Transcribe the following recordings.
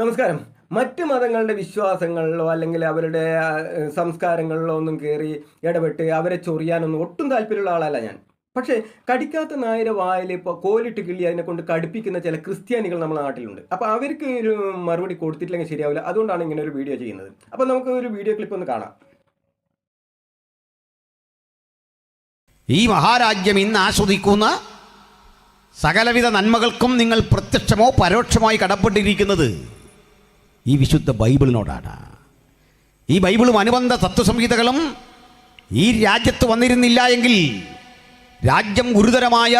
നമസ്കാരം. മറ്റ് മതങ്ങളുടെ വിശ്വാസങ്ങളിലോ അല്ലെങ്കിൽ അവരുടെ സംസ്കാരങ്ങളിലോ ഒന്നും കയറി ഇടപെട്ട് അവരെ ചൊറിയാനൊന്നും ഒട്ടും താല്പര്യമുള്ള ആളല്ല ഞാൻ. പക്ഷേ കടിക്കാത്ത നായരെ വായിൽ ഇപ്പോൾ കോലിട്ട് കിള്ളി അതിനെ കൊണ്ട് കടുപ്പിക്കുന്ന ചില ക്രിസ്ത്യാനികൾ നമ്മുടെ നാട്ടിലുണ്ട്. അപ്പോൾ അവർക്ക് ഒരു മറുപടി കൊടുത്തിട്ടില്ലെങ്കിൽ ശരിയാവില്ല. അതുകൊണ്ടാണ് ഇങ്ങനെ ഒരു വീഡിയോ ചെയ്യുന്നത്. അപ്പോൾ നമുക്ക് ഒരു വീഡിയോ ക്ലിപ്പ് ഒന്ന് കാണാം. ഈ മഹാരാജ്യം ഇന്ന് ആസ്വദിക്കുന്ന സകലവിധ നന്മകൾക്കും നിങ്ങൾ പ്രത്യക്ഷമോ പരോക്ഷമായി കടപ്പെട്ടിരിക്കുന്നത് ഈ വിശുദ്ധ ബൈബിളിനോടാണ്. ഈ ബൈബിളും അനുബന്ധ തത്വസംഹിതകളും ഈ രാജ്യത്ത് വന്നിരുന്നില്ല എങ്കിൽ രാജ്യം ഗുരുതരമായ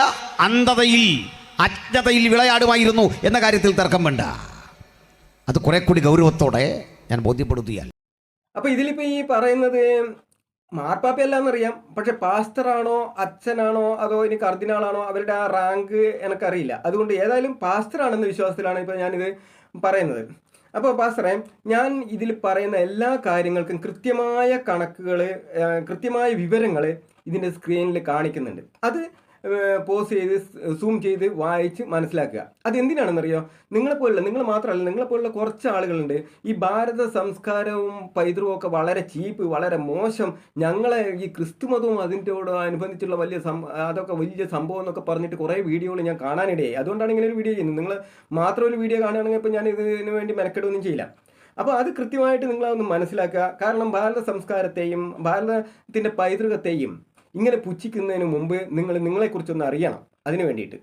അന്ധതയിൽ അജ്ഞതയിൽ വിളയാടുമായിരുന്നു എന്ന കാര്യത്തിൽ തർക്കം വേണ്ട. അത് കുറെ കൂടി ഗൗരവത്തോടെ ഞാൻ ബോധ്യപ്പെടുത്തിയാൽ അപ്പോൾ ഇതിലിപ്പോൾ ഈ പറയുന്നത് മാർപ്പാപ്പയല്ലാന്നറിയാം പക്ഷെ പാസ്റ്ററാണോ അച്ഛനാണോ അതോ ഇനി കർദിനാളാണോ അവരുടെ ആ റാങ്ക് എനിക്കറിയില്ല. അതുകൊണ്ട് ഏതായാലും പാസ്റ്ററാണെന്ന വിശ്വാസത്തിലാണ് ഇപ്പോൾ ഞാനിത് പറയുന്നത്. അപ്പോൾ പാസ്റ്ററെ ഞാൻ ഇതിൽ പറയുന്ന എല്ലാ കാര്യങ്ങൾക്കും കൃത്യമായ കണക്കുകൾ കൃത്യമായ വിവരങ്ങൾ ഇതിന്റെ സ്ക്രീനിൽ കാണിക്കുന്നുണ്ട്. അത് പോസ് ചെയ്ത് സൂം ചെയ്ത് വായിച്ച് മനസ്സിലാക്കുക. അത് എന്തിനാണെന്നറിയോ നിങ്ങളെപ്പോലുള്ള നിങ്ങൾ മാത്രമല്ല നിങ്ങളെപ്പോലുള്ള കുറച്ച് ആളുകളുണ്ട് ഈ ഭാരത സംസ്കാരവും പൈതൃകവും ഒക്കെ വളരെ ചീപ്പ് വളരെ മോശം. ഞങ്ങളെ ഈ ക്രിസ്തുമതവും അതിന്റെയോട് അനുബന്ധിച്ചുള്ള വലിയ അതൊക്കെ വലിയ സംഭവം എന്നൊക്കെ പറഞ്ഞിട്ട് കുറേ വീഡിയോകൾ ഞാൻ കാണാനിടയായി. അതുകൊണ്ടാണ് ഇങ്ങനെ ഒരു വീഡിയോ ചെയ്യുന്നത്. നിങ്ങൾ മാത്രം ഒരു വീഡിയോ കാണുകയാണെങ്കിൽ ഇപ്പോൾ ഞാൻ ഇതിനു വേണ്ടി മെനക്കെടുകയൊന്നും ചെയ്യില്ല. അപ്പോൾ അത് കൃത്യമായിട്ട് നിങ്ങളതൊന്ന് മനസ്സിലാക്കുക. കാരണം ഭാരത സംസ്കാരത്തെയും ഭാരതത്തിന്റെ പൈതൃകത്തെയും ഇങ്ങനെ പുച്ഛിക്കുന്നതിന് മുമ്പ് നിങ്ങൾ നിങ്ങളെക്കുറിച്ചൊന്ന് അറിയണം. അതിനു വേണ്ടിയിട്ട്.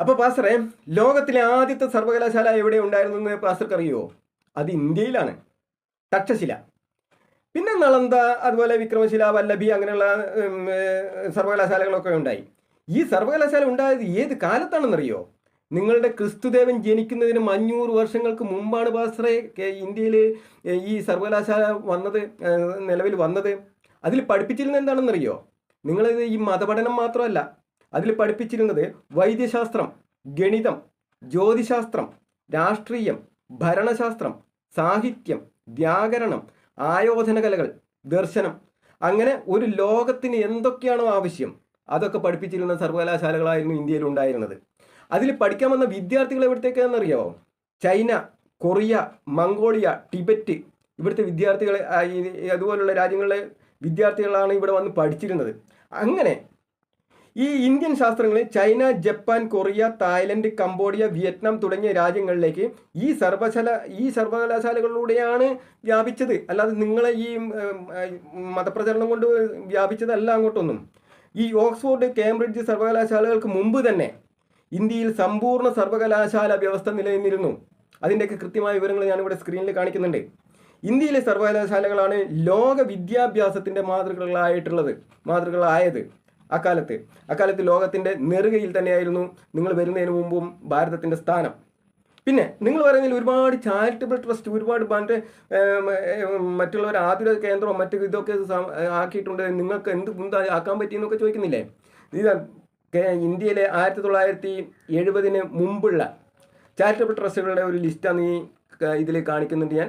അപ്പോൾ പാസ്റ്ററെ ലോകത്തിലെ ആദ്യത്തെ സർവകലാശാല എവിടെ ഉണ്ടായിരുന്നു എന്ന് പാസ്റ്റർക്ക് അറിയുമോ അത് ഇന്ത്യയിലാണ്. തക്ഷശില. പിന്നെ നളന്ത അതുപോലെ വിക്രമശില വല്ലഭി അങ്ങനെയുള്ള സർവകലാശാലകളൊക്കെ ഉണ്ടായി. ഈ സർവകലാശാല ഉണ്ടായത് ഏത് കാലത്താണെന്നറിയോ? നിങ്ങളുടെ ക്രിസ്തുദേവൻ ജനിക്കുന്നതിന് അഞ്ഞൂറ് വർഷങ്ങൾക്ക് മുമ്പാണ് പാസ്റ്ററെ ഇന്ത്യയിൽ ഈ സർവകലാശാല വന്നത് നിലവിൽ വന്നത്. അതിൽ പഠിപ്പിച്ചിരുന്നത് എന്താണെന്നറിയോ? നിങ്ങളിത് ഈ മതപഠനം മാത്രമല്ല. അതിൽ പഠിപ്പിച്ചിരുന്നത് വൈദ്യശാസ്ത്രം ഗണിതം ജ്യോതിശാസ്ത്രം രാഷ്ട്രീയം ഭരണശാസ്ത്രം സാഹിത്യം വ്യാകരണം ആയോധന കലകൾ ദർശനം. അങ്ങനെ ഒരു ലോകത്തിന് എന്തൊക്കെയാണോ ആവശ്യം അതൊക്കെ പഠിപ്പിച്ചിരുന്ന സർവകലാശാലകളായിരുന്നു ഇന്ത്യയിൽ ഉണ്ടായിരുന്നത്. അതിൽ പഠിക്കാൻ വന്ന വിദ്യാർത്ഥികൾ എവിടത്തേക്കാണെന്നറിയാമോ ചൈന കൊറിയ മംഗോളിയ ടിബറ്റ്. ഇവിടുത്തെ വിദ്യാർത്ഥികളെ അതുപോലുള്ള രാജ്യങ്ങളിലെ വിദ്യാർത്ഥികളാണ് ഇവിടെ വന്ന് പഠിച്ചിരുന്നത്. അങ്ങനെ ഈ ഇന്ത്യൻ ശാസ്ത്രങ്ങൾ China Japan Korea Thailand Cambodia Vietnam തുടങ്ങിയ രാജ്യങ്ങളിലേക്ക് ഈ സർവശാല ഈ സർവകലാശാലകളിലൂടെയാണ് വ്യാപിച്ചത്. അല്ലാതെ നിങ്ങളെ ഈ മതപ്രചരണം കൊണ്ട് വ്യാപിച്ചതല്ല അങ്ങോട്ടൊന്നും. ഈ ഓക്സ്ഫോർഡ് കേംബ്രിഡ്ജ് സർവകലാശാലകൾക്ക് മുമ്പ് തന്നെ ഇന്ത്യയിൽ സമ്പൂർണ സർവകലാശാല വ്യവസ്ഥ നിലനിന്നിരുന്നു. അതിന്റെയൊക്കെ കൃത്യമായ വിവരങ്ങൾ ഞാനിവിടെ സ്ക്രീനിൽ കാണിക്കുന്നുണ്ട്. ഇന്ത്യയിലെ സർവകലാശാലകളാണ് ലോക വിദ്യാഭ്യാസത്തിന്റെ മാതൃകകളായിട്ടുള്ളത് മാതൃകകളായത് അക്കാലത്ത്. അക്കാലത്ത് ലോകത്തിന്റെ നെറുകയിൽ തന്നെയായിരുന്നു നിങ്ങൾ വരുന്നതിന് മുമ്പും ഭാരതത്തിന്റെ സ്ഥാനം. പിന്നെ നിങ്ങൾ പറയുന്നതിൽ ഒരുപാട് ചാരിറ്റബിൾ ട്രസ്റ്റ് ഒരുപാട് മറ്റേ മറ്റുള്ളവർ ആതുര കേന്ദ്രവും മറ്റു ഇതൊക്കെ ആക്കിയിട്ടുണ്ട്. നിങ്ങൾക്ക് എന്ത് കുന്താ ആക്കാൻ പറ്റിയെന്നൊക്കെ ചോദിക്കുന്നില്ലേ? ഇത് ഇന്ത്യയിലെ ആയിരത്തി തൊള്ളായിരത്തി എഴുപതിന് മുമ്പുള്ള ചാരിറ്റബിൾ ട്രസ്റ്റുകളുടെ ഒരു ലിസ്റ്റാണ് ഈ ഇതിൽ കാണിക്കുന്നുണ്ട് ഞാൻ.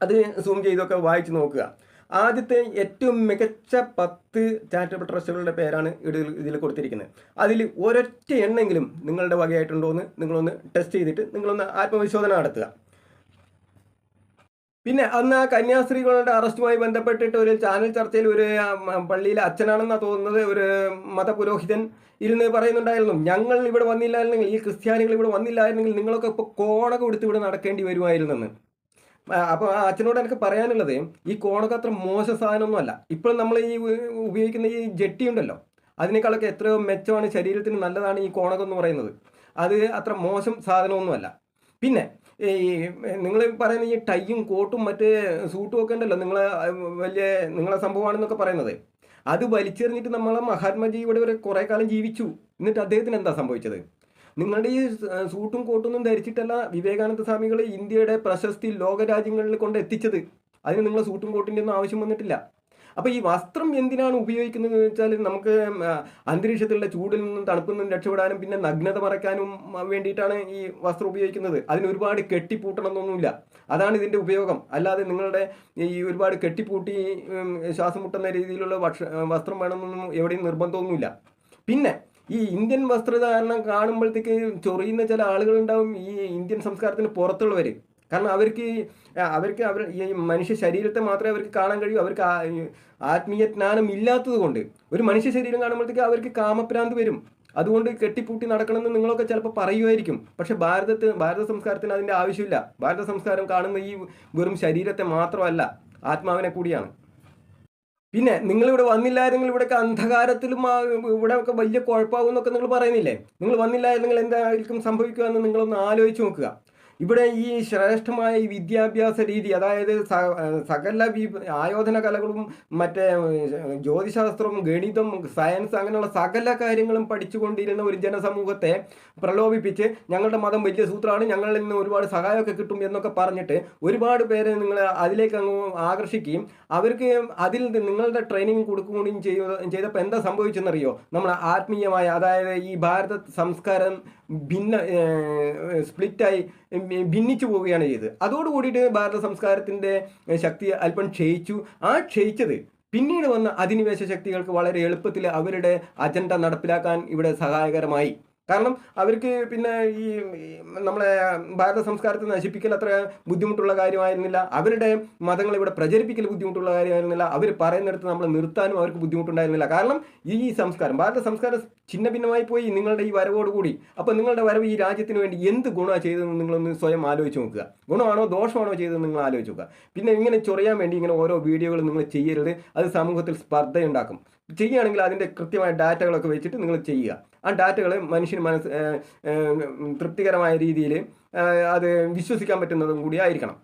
അത് സൂം ചെയ്തൊക്കെ വായിച്ച് നോക്കുക. ആദ്യത്തെ ഏറ്റവും മികച്ച പത്ത് ചാരിറ്റബിൾ ട്രസ്റ്റുകളുടെ പേരാണ് ഇതിൽ ഇതിൽ കൊടുത്തിരിക്കുന്നത്. അതിൽ ഒരൊറ്റ എണ്ണെങ്കിലും നിങ്ങളുടെ വകയായിട്ടുണ്ടോ എന്ന് നിങ്ങളൊന്ന് ടെസ്റ്റ് ചെയ്തിട്ട് നിങ്ങളൊന്ന് ആത്മപരിശോധന നടത്തുക. പിന്നെ അന്ന് ആ കന്യാസ്ത്രീകളുടെ അറസ്റ്റുമായി ബന്ധപ്പെട്ടിട്ട് ഒരു ചാനൽ ചർച്ചയിൽ ഒരു പള്ളിയിലെ അച്ഛനാണെന്നാണ് തോന്നുന്നത് ഒരു മതപുരോഹിതൻ ഇരുന്ന് പറയുന്നുണ്ടായിരുന്നു ഞങ്ങൾ ഇവിടെ വന്നില്ലായിരുന്നെങ്കിൽ ഈ ക്രിസ്ത്യാനികൾ ഇവിടെ വന്നില്ലായിരുന്നെങ്കിൽ നിങ്ങളൊക്കെ ഇപ്പോൾ കോണക എടുത്ത് ഇവിടെ നടക്കേണ്ടി വരുമായിരുന്നെന്ന്. അപ്പോൾ ആ അച്ഛനോട് എനിക്ക് പറയാനുള്ളത് ഈ കോണൊക്കെ അത്ര മോശ സാധനമൊന്നും അല്ല ഇപ്പോൾ നമ്മൾ ഈ ഉപയോഗിക്കുന്ന ഈ ജെട്ടി ഉണ്ടല്ലോ അതിനേക്കാളൊക്കെ എത്രയോ മെച്ചമാണ് ശരീരത്തിന് നല്ലതാണ് ഈ കോണകം എന്ന് പറയുന്നത്. അത് അത്ര മോശം സാധനമൊന്നുമല്ല. പിന്നെ ഈ നിങ്ങൾ പറയുന്ന ഈ ടൈയും കോട്ടും മറ്റ് സൂട്ടും ഒക്കെ ഉണ്ടല്ലോ നിങ്ങളെ വലിയ നിങ്ങളെ സംഭവമാണെന്നൊക്കെ പറയുന്നത്. അത് വലിച്ചെറിഞ്ഞിട്ട് നമ്മളെ മഹാത്മാജി ഇവിടെ വരെ കുറേ കാലം ജീവിച്ചു. എന്നിട്ട് അദ്ദേഹത്തിന് എന്താ സംഭവിച്ചത്? നിങ്ങളുടെ ഈ സൂട്ടും കോട്ടൊന്നും ധരിച്ചിട്ടല്ല വിവേകാനന്ദ സ്വാമികൾ ഇന്ത്യയുടെ പ്രശസ്തി ലോകരാജ്യങ്ങളിൽ കൊണ്ട് എത്തിച്ചത്. അതിന് നിങ്ങൾ സൂട്ടും കോട്ടിന്റെ ഒന്നും ആവശ്യം വന്നിട്ടില്ല. അപ്പോൾ ഈ വസ്ത്രം എന്തിനാണ് ഉപയോഗിക്കുന്നത് എന്ന് വെച്ചാൽ നമുക്ക് അന്തരീക്ഷത്തിലുള്ള ചൂടിൽ നിന്നും തണുപ്പിൽ നിന്നും രക്ഷപ്പെടാനും പിന്നെ നഗ്നത മറയ്ക്കാനും വേണ്ടിയിട്ടാണ് ഈ വസ്ത്രം ഉപയോഗിക്കുന്നത്. അതിന് ഒരുപാട് കെട്ടിപ്പൂട്ടണമെന്നൊന്നുമില്ല. അതാണ് ഇതിന്റെ ഉപയോഗം. അല്ലാതെ നിങ്ങളുടെ ഈ ഒരുപാട് കെട്ടിപ്പൂട്ടി ശ്വാസം മുട്ടുന്ന രീതിയിലുള്ള വസ്ത്രം വേണമെന്നൊന്നും എവിടെയും നിർബന്ധമൊന്നുമില്ല. പിന്നെ ഈ ഇന്ത്യൻ വസ്ത്രധാരണം കാണുമ്പോഴത്തേക്ക് ചൊറിയുന്ന ചില ആളുകളുണ്ടാവും ഈ ഇന്ത്യൻ സംസ്കാരത്തിന് പുറത്തുള്ളവർ കാരണം അവർക്ക് അവർക്ക് അവർ ഈ മനുഷ്യ ശരീരത്തെ മാത്രമേ അവർക്ക് കാണാൻ കഴിയൂ. അവർക്ക് ആത്മീയ ജ്ഞാനം ഇല്ലാത്തത് കൊണ്ട്. ഒരു മനുഷ്യ ശരീരം കാണുമ്പോഴത്തേക്ക് അവർക്ക് കാമപ്രാന്ത് വരും. അതുകൊണ്ട് കെട്ടിപ്പൂട്ടി നടക്കണമെന്ന് നിങ്ങളൊക്കെ ചിലപ്പോൾ പറയുമായിരിക്കും. പക്ഷെ ഭാരതത്തിൽ ഭാരത സംസ്കാരത്തിന് അതിന്റെ ആവശ്യമില്ല. ഭാരത സംസ്കാരം കാണുന്ന ഈ വെറും ശരീരത്തെ മാത്രമല്ല ആത്മാവിനെ കൂടിയാണ്. പിന്നെ നിങ്ങൾ നിങ്ങളിവിടെ വന്നില്ലായിരുന്നെങ്കിൽ ഇവിടെയൊക്കെ അന്ധകാരത്തിലും ഇവിടെ ഒക്കെ വലിയ കുഴപ്പമാകും എന്നൊക്കെ നിങ്ങൾ പറയുന്നില്ലേ? നിങ്ങൾ വന്നില്ലായിരുന്നെങ്കിൽ എന്തായിരിക്കും സംഭവിക്കുക എന്ന് നിങ്ങളൊന്ന് ആലോചിച്ച് നോക്കുക. ഇവിടെ ഈ ശ്രേഷ്ഠമായ വിദ്യാഭ്യാസ രീതി അതായത് സകല ആയോധന കലകളും മറ്റേ ജ്യോതിശാസ്ത്രവും ഗണിതം സയൻസ് അങ്ങനെയുള്ള സകല കാര്യങ്ങളും പഠിച്ചുകൊണ്ടിരുന്ന ഒരു ജനസമൂഹത്തെ പ്രലോഭിപ്പിച്ച് ഞങ്ങളുടെ മതം വലിയ സൂത്രമാണ് ഞങ്ങളിൽ നിന്ന് ഒരുപാട് സഹായമൊക്കെ കിട്ടും എന്നൊക്കെ പറഞ്ഞിട്ട് ഒരുപാട് പേരെ നിങ്ങൾ അതിലേക്ക് അങ്ങ് ആകർഷിക്കുകയും അവർക്ക് അതിൽ നിങ്ങളുടെ ട്രെയിനിങ് കൊടുക്കുകയും ചെയ്ത ചെയ്തപ്പോൾ എന്താ സംഭവിച്ചെന്നറിയോ? നമ്മൾ ആത്മീയമായ അതായത് ഈ ഭാരത സംസ്കാരം ഭിന്ന സ്പ്ലിറ്റായി ഭിന്നിച്ചു പോവുകയാണ് ചെയ്തത്. അതോടുകൂടിയിട്ട് ഭാരത സംസ്കാരത്തിന്റെ ശക്തി അല്പം ക്ഷയിച്ചു. ആ ക്ഷയിച്ചത് പിന്നീട് വന്ന അധിനിവേശ ശക്തികൾക്ക് വളരെ എളുപ്പത്തിൽ അവരുടെ അജണ്ട നടപ്പിലാക്കാൻ ഇവിടെ സഹായകരമായി. കാരണം അവർക്ക് പിന്നെ ഈ നമ്മളെ ഭാരത സംസ്കാരത്തെ നശിപ്പിക്കൽ അത്ര ബുദ്ധിമുട്ടുള്ള കാര്യമായിരുന്നില്ല. അവരുടെ മതങ്ങൾ ഇവിടെ പ്രചരിപ്പിക്കൽ ബുദ്ധിമുട്ടുള്ള കാര്യമായിരുന്നില്ല. അവർ പറയുന്നിടത്ത് നമ്മൾ നിർത്താനും അവർക്ക് ബുദ്ധിമുട്ടുണ്ടായിരുന്നില്ല. കാരണം ഈ സംസ്കാരം ഭാരത സംസ്കാരം ഛിന്ന ഭിന്നമായി പോയി നിങ്ങളുടെ ഈ വരവോടുകൂടി അപ്പോൾ നിങ്ങളുടെ വരവ് ഈ രാജ്യത്തിന് വേണ്ടി എന്ത് ഗുണമാണ് ചെയ്തതെന്ന് നിങ്ങളൊന്ന് സ്വയം ആലോചിച്ച് നോക്കുക. ഗുണമാണോ ദോഷമാണോ ചെയ്തതെന്ന് നിങ്ങൾ ആലോചിച്ച് നോക്കുക. പിന്നെ ഇങ്ങനെ ചൊറിയാൻ വേണ്ടി ഇങ്ങനെ ഓരോ വീഡിയോകൾ നിങ്ങൾ ചെയ്യരുത്. അത് സമൂഹത്തിൽ സ്പർദ്ധയുണ്ടാക്കും. ചെയ്യുകയാണെങ്കിൽ അതിന്റെ കൃത്യമായ ഡാറ്റകളൊക്കെ വെച്ചിട്ട് നിങ്ങൾ ചെയ്യുക. ആ ഡാറ്റകൾ മനുഷ്യന് മനസ്സ് തൃപ്തികരമായ രീതിയിൽ അത് വിശ്വസിക്കാൻ പറ്റുന്നതും കൂടി ആയിരിക്കണം.